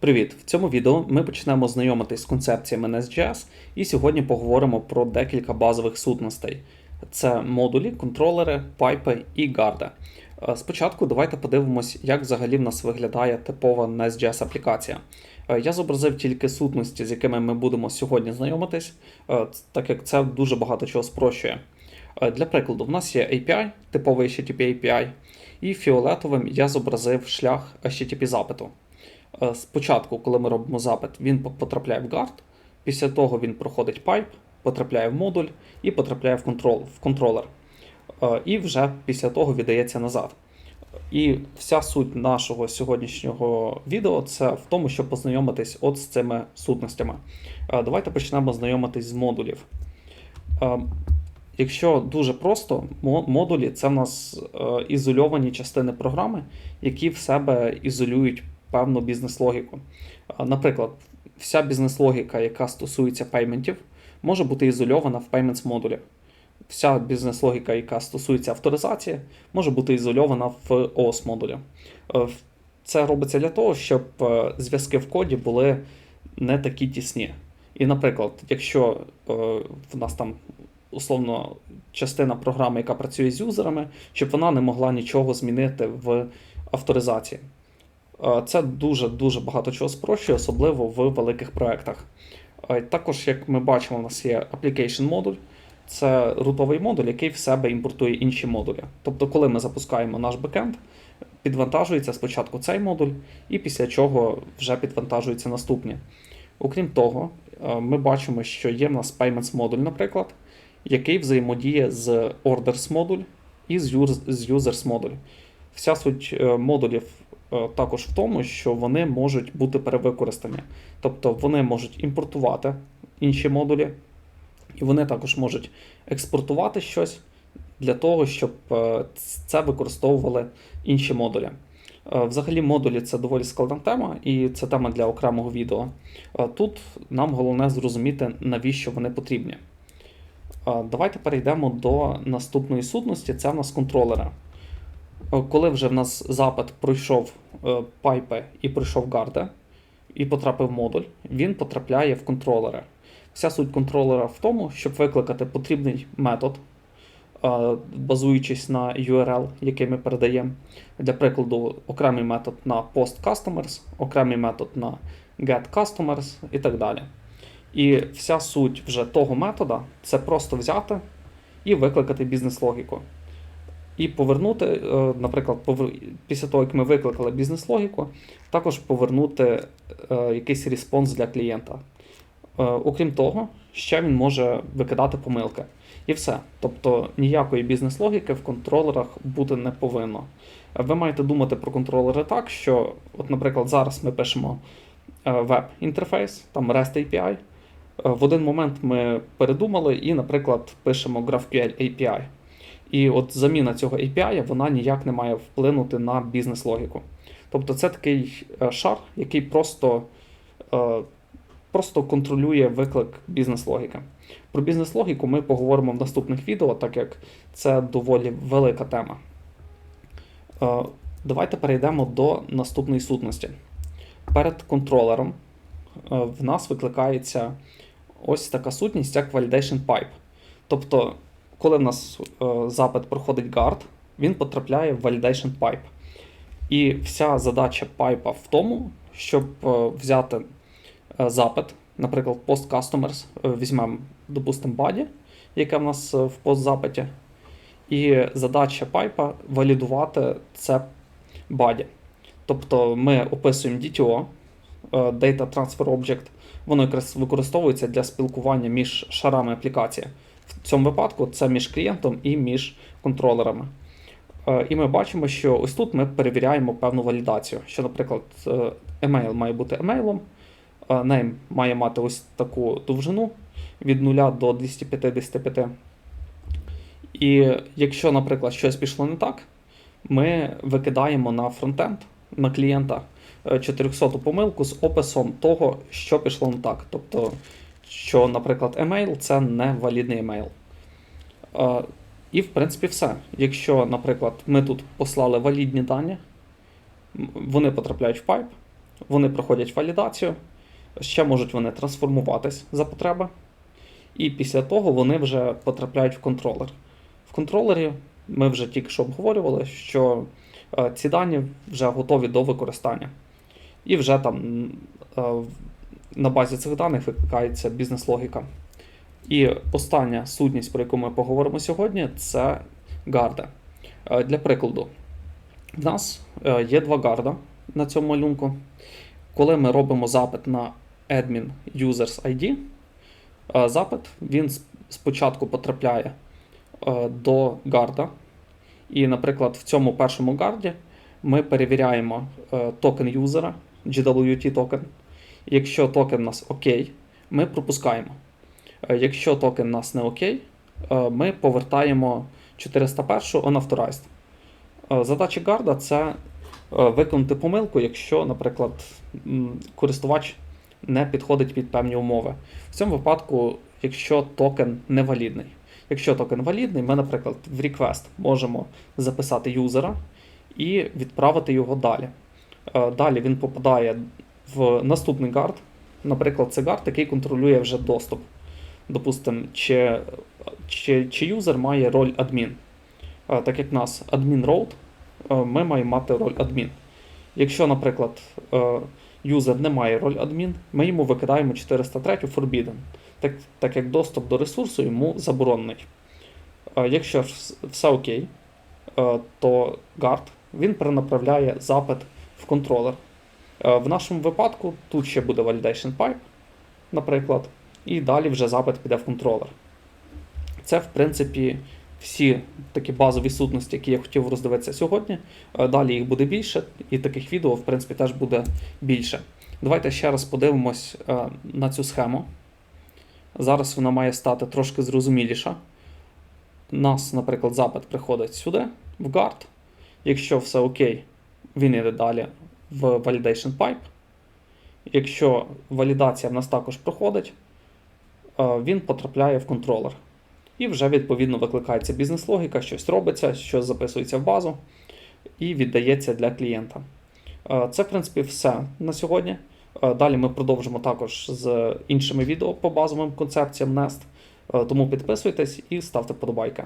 Привіт! В цьому відео ми почнемо знайомитись з концепціями NestJS і сьогодні поговоримо про декілька базових сутностей. Це модулі, контролери, пайпи і гарди. Е, Спочатку давайте подивимось, як взагалі в нас виглядає типова NestJS аплікація. Е, Я зобразив тільки сутності, з якими ми будемо сьогодні знайомитись, е, так як це дуже багато чого спрощує. Для прикладу, в нас є API, типовий HTTP API, і фіолетовим я зобразив шлях HTTP запиту. Е, Спочатку, коли ми робимо запит, він потрапляє в guard, після того він проходить пайп, потрапляє в модуль і потрапляє в, контрол, в контролер. Е, І вже після того віддається назад. І вся суть нашого сьогоднішнього відео це в тому, щоб познайомитись от з цими сутностями. Е, Давайте почнемо знайомитись з модулів. Якщо дуже просто, модулі це в нас ізольовані частини програми, які в себе ізолюють певну бізнес-логіку. Наприклад, вся бізнес-логіка, яка стосується пейментів, може бути ізольована в payments модулі. Вся бізнес-логіка, яка стосується авторизації, може бути ізольована в OS модулі. Е, Це робиться для того, щоб е, зв'язки в коді були не такі тісні. І, наприклад, якщо е, в нас там условно частина програми, яка працює з юзерами, щоб вона не могла нічого змінити в авторизації. Е, Це дуже-дуже багато чого спрощує, особливо в великих проєктах. Е, Також, як ми бачимо, у нас є application модуль. Це рутовий модуль, який в себе імпортує інші модулі. Тобто, коли ми запускаємо наш бекенд, підвантажується спочатку цей модуль, і після чого вже підвантажуються наступні. Окрім того, е, ми бачимо, що є в нас payments модуль, наприклад, який взаємодіє з orders модуль і з users модуль. Вся суть модулів також в тому, що вони можуть бути перевикористані. Тобто вони можуть імпортувати інші модулі, і вони також можуть експортувати щось для того, щоб е, це використовували інші модулі. Е, Взагалі, модулі це доволі складна тема, і це тема для окремого відео. Е, Тут нам головне зрозуміти, навіщо вони потрібні. Е, Давайте перейдемо до наступної сутності. Це в нас контролери. Е, Коли вже в нас запит пройшов е, пайпи і пройшов гарди, і потрапив модуль, він потрапляє в контролери. Вся суть контролера в тому, щоб викликати потрібний метод, е, базуючись на URL, який ми передаємо. Для прикладу, окремий метод на post окремий метод на get customers і так далі. І вся суть вже того метода це просто взяти і викликати бізнес-логіку. І повернути, е, наприклад, після того, як ми викликали бізнес-логіку, також повернути е, якийсь респонс для клієнта. Е, Окрім того, ще він може викидати помилки. І все. Це ніякої бізнес-логіки в контролерах бути не повинно. Ви маєте думати про контролери так, що, от, наприклад, зараз ми пишемо веб-інтерфейс, там REST API. В один момент ми передумали і, наприклад, пишемо GraphQL API. І от заміна цього API вона ніяк не має вплинути на бізнес-логіку. Тобто це такий е, шар, який просто, е, просто контролює виклик бізнес-логіки. Про бізнес-логіку ми поговоримо в наступних відео, так як це доволі велика тема. Е, Давайте перейдемо до наступної сутності. Перед контролером в нас викликається ось така сутність, як Validation Pipe. Тобто, коли в нас е, запит проходить guard, він потрапляє в Validation Pipe. І вся задача пайпа в тому, щоб е, взяти е, запит, наприклад, post customers, візьмемо, допустимо, body, яке в нас в пост-запиті, і задача пайпа валідувати це body. Тобто ми описуємо DTO, Data Transfer Object, воно якраз використовується для спілкування між шарами аплікації. В цьому випадку це між клієнтом і між контролерами. Е, І ми бачимо, що ось тут ми перевіряємо певну валідацію. Що, наприклад, е, email має бути емейлом, е, name має мати ось таку довжину від 0 до 255. І якщо, наприклад, щось пішло не так, ми викидаємо на фронтенд, на клієнта е, 400 помилку з описом того, що пішло не так. Тобто, що, наприклад, емейл це не валідний емейл. Е, І, в принципі, все. Якщо, наприклад, ми тут послали валідні дані, вони потрапляють в пайп, вони проходять валідацію, ще можуть вони трансформуватись за потреби, і після того вони вже потрапляють в контролер. В контролері ми вже тільки що обговорювали, що е, ці дані вже готові до використання. І вже там е, на базі цих даних викликається бізнес-логіка. І остання сутність, про яку ми поговоримо сьогодні, це гарда. Е, Для прикладу, в нас е, є два гарда на цьому малюнку. Коли ми робимо запит на admin users ID, е, запит він спочатку потрапляє до гарда. І, наприклад, в цьому першому гарді ми перевіряємо токен юзера, GWT токен. Якщо токен у нас окей, ми пропускаємо. Е, Якщо токен у нас не окей, е, ми повертаємо 401 unauthorized. Е, Задача гарда це виконати помилку, якщо, наприклад, користувач не підходить під певні умови. В цьому випадку, якщо токен невалідний. Якщо токен валідний, ми, наприклад, в request можемо записати юзера і відправити його далі. Далі він попадає в наступний гард. Наприклад, це гард, який контролює вже доступ. Допустимо, чи, чи, чи юзер має роль адмін. Так як в нас адмін road, е, ми маємо мати роль адмін. Якщо, наприклад, е, юзер не має роль адмін, ми йому викидаємо 403 forbidden, так, так як доступ до ресурсу йому заборонений. Якщо все окей, е, то guard він перенаправляє запит в контролер. Е, В нашому випадку тут ще буде validation pipe, наприклад, і далі вже запит піде в контролер. Це, в принципі, всі такі базові сутності, які я хотів роздивитися сьогодні. Е, Далі їх буде більше, і таких відео, в принципі, теж буде більше. Давайте ще раз подивимось е, на цю схему. Зараз вона має стати трошки зрозуміліша. У нас, наприклад, запит приходить сюди, в guard. Якщо все окей, він йде далі в validation pipe. Якщо валідація в нас також проходить, е, він потрапляє в контролер. І вже відповідно викликається бізнес-логіка, щось робиться, щось записується в базу і віддається для клієнта. Е, Це, в принципі, все на сьогодні. Е, Далі ми продовжимо також з іншими відео по базовим концепціям Nest. Тому підписуйтесь і ставте подобайки.